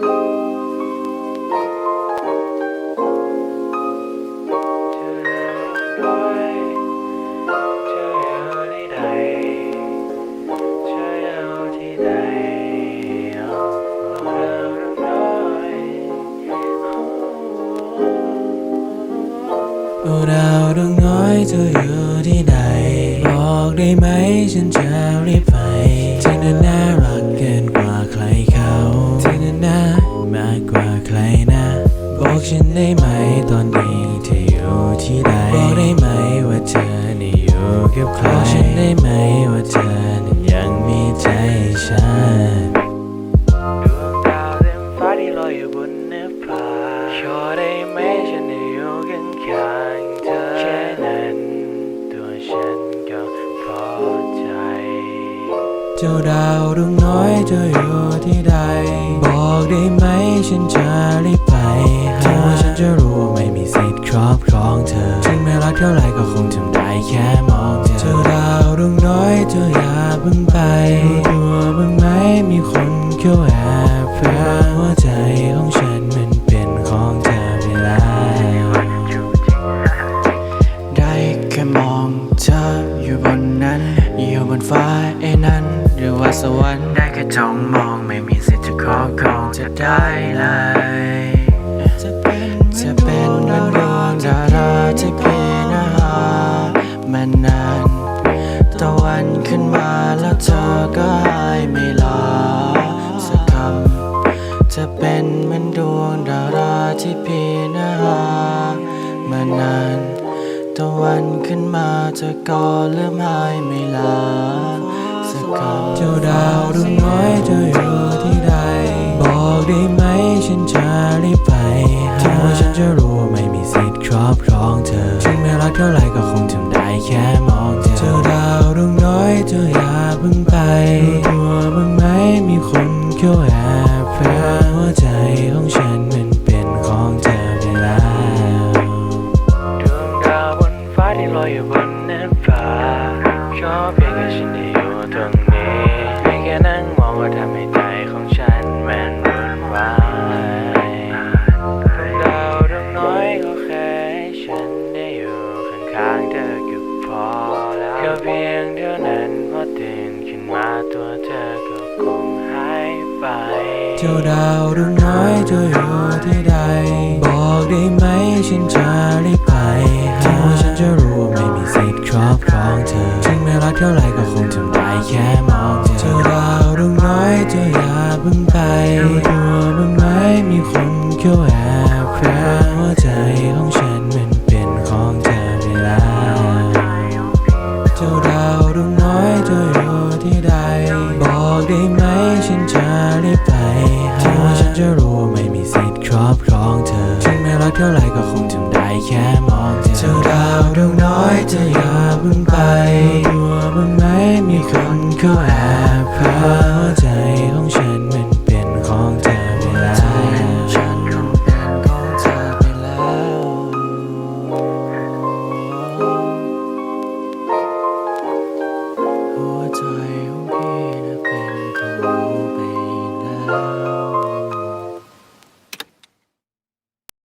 ดาวดวงน้อยเธออยู่ที่ไหน บอกได้ไหมฉันจะรีบไป ได้ไหมตอนนี้เธออยู่ที่ใดบอกได้ไหมว่าเธอนี่อยู่กับใครบอกฉันได้ไหมว่าเธอนั้นยังมีใจให้ฉันดวงดาวเต็มฟ้าที่ลอยอยู่บนเนื้อฟ้าขอได้ไหมฉันได้อยู่กันข้างเธอแค่นั้นตัวฉันก็พอใจ เจ้าดาวดวงน้อยเธออยู่ที่ใด บอกได้ไหมฉันจะรีบ ฟ้าไอ้นั้น หรือว่าสวรรค์ได้แค่จ้องมองไม่มีสิทธิ์จะขอครองจะได้เลยจะเป็นจะเป็นเหมือนดวงดาราที่พี่นะฮะมานานตะวันขึ้นมาแล้วเธอก็หายไม่ลาสักคำจะเป็นเหมือนดวงดาราที่พี่นะฮะมานาน ตะวันขึ้นมาเธอก็เริ่มหายไม่ลาสักคำเจ้าดาวดวงน้อยเธออยู่ที่ใด บอกได้ไหมฉันจะรีบไปหาถึงว่าฉันจะรู้ว่าไม่มีสิทธิ์ครอบครองเธอ ถึงแม้รักเท่าไรก็คงทำ อยอยู่บนน่านฟ้าขอเพียงแค่ฉันได้อยู่ตรงนี้ให้แค่นั่งมองว่าทำให้ใจของฉันมันวุ่นวายดวงดาวดวงน้อยก็แค่ฉันได้อยู่ข้างๆเธอก็พอแล้วแค่เพียงเท่านั้นพอตื่นขึ้นมาตัวเธอก็คงหายไป เจ้าดาวดวงน้อยเธออยู่ที่ใด บอกได้ไหมฉันจะรีบ เพิ่งไปรู้ตัวบ้างไหมมีคนเขาแอบแฝงหัวใจของฉันมันเป็นของเธอไปแล้วเจ้าดาวดวงน้อยเธออยู่ที่ใด บอกได้ไหมฉันจะรีบไปหาถึงว่าฉันจะรู้ว่าไม่มีสิทธิ์ครอบครองเธอถึงแม้รักเท่าไรก็คงทำได้แค่มองเธอเจ้าดาวดวงน้อยเธออย่าเพิ่งไปรู้ตัวบ้างไหมมีคนเขาแอบ